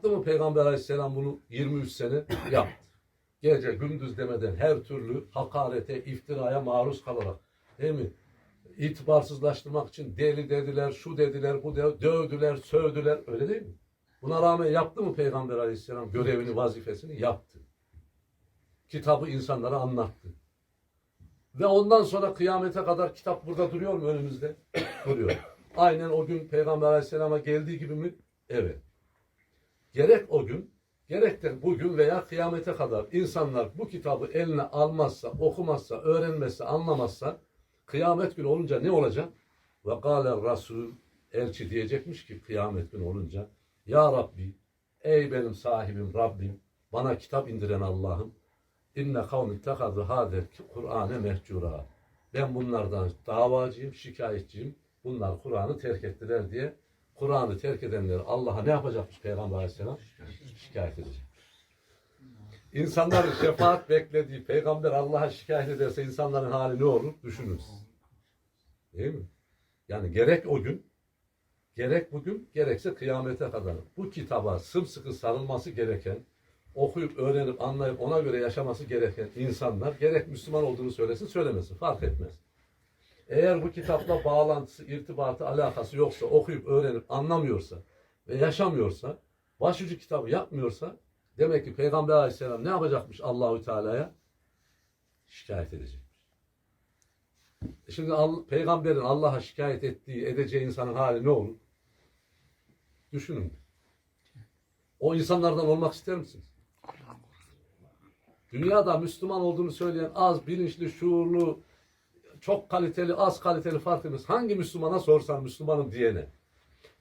Yaptı mı Peygamber Aleyhisselam bunu 23 sene? Yaptı. Gece gündüz demeden her türlü hakarete, iftiraya maruz kalarak. Değil mi? İtibarsızlaştırmak için deli dediler, şu dediler, bu dediler, dövdüler, sövdüler. Öyle değil mi? Buna rağmen yaptı mı Peygamber Aleyhisselam görevini, vazifesini? Yaptı. Kitabı insanlara anlattı. Ve ondan sonra kıyamete kadar kitap burada duruyor mu önümüzde? duruyor. Aynen o gün Peygamber Aleyhisselam'a geldiği gibi mi? Evet. Gerek o gün, gerek de bugün veya kıyamete kadar insanlar bu kitabı eline almazsa, okumazsa, öğrenmezse, anlamazsa kıyamet günü olunca ne olacak? Ve kâle Resul elçi diyecekmiş ki kıyamet günü olunca Ya Rabbi, ey benim sahibim Rabbim, bana kitap indiren Allah'ım, inne kavmi ittehadu hâzel Kur'ane mehcura. Ben bunlardan davacıyım, şikayetçiyim. Bunlar Kur'an'ı terk ettiler diye Kur'an'ı terk edenleri Allah'a ne yapacakmış Peygamber Aleyhisselam? Şikayet edecek. İnsanların şefaat beklediği peygamber Allah'a şikayet ederse insanların hali ne olur? Düşünürüz. Değil mi? Yani gerek o gün, gerek bugün, gerekse kıyamete kadar bu kitaba sımsıkı sarılması gereken, okuyup, öğrenip, anlayıp ona göre yaşaması gereken insanlar gerek Müslüman olduğunu söylesin, söylemesin. Fark etmez. Eğer bu kitapla bağlantısı, irtibatı, alakası yoksa, okuyup, öğrenip, anlamıyorsa ve yaşamıyorsa, başucu kitabı yapmıyorsa demek ki Peygamber Aleyhisselam ne yapacakmış Allahü Teala'ya? Şikayet edecekmiş. E Şimdi Peygamberin Allah'a şikayet ettiği, edeceği insanın hali ne olur? Düşünün. O insanlardan olmak ister misiniz? Dünyada Müslüman olduğunu söyleyen az, bilinçli, şuurlu, çok kaliteli, az kaliteli fark etmez. Hangi Müslümana sorsan Müslümanım diyene.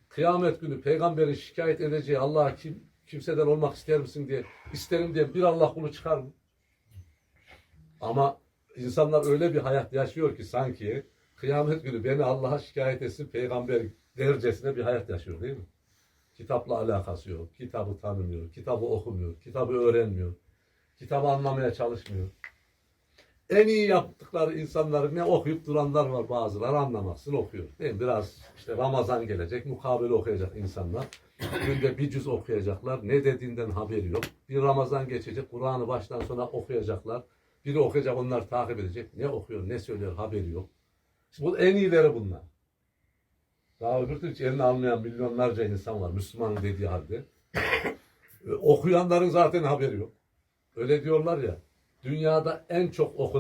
Kıyamet günü peygamberin şikayet edeceği Allah'a kim, kimseden olmak ister misin diye isterim diye bir Allah kulu çıkar mı? Ama insanlar öyle bir hayat yaşıyor ki sanki kıyamet günü beni Allah'a şikayet etsin peygamber dercesine bir hayat yaşıyor değil mi? Kitapla alakası yok. Kitabı tanımıyor. Kitabı okumuyor. Kitabı öğrenmiyor. Kitabı anlamaya çalışmıyor. En iyi yaptıkları insanları ne okuyup duranlar var bazıları anlamasın okuyor. Değil mi? Biraz işte Ramazan gelecek, mukabele okuyacak insanlar. Günde bir cüz okuyacaklar. Ne dediğinden haberi yok. Bir Ramazan geçecek, Kur'an'ı baştan sona okuyacaklar. Biri okuyacak, onlar takip edecek. Ne okuyor, ne söylüyor haberi yok. Bu en iyileri bunlar. Daha öbür türlü elini almayan milyonlarca insan var. Müslüman dediği halde. Okuyanların zaten haberi yok. Öyle diyorlar ya. Dünyada en çok oku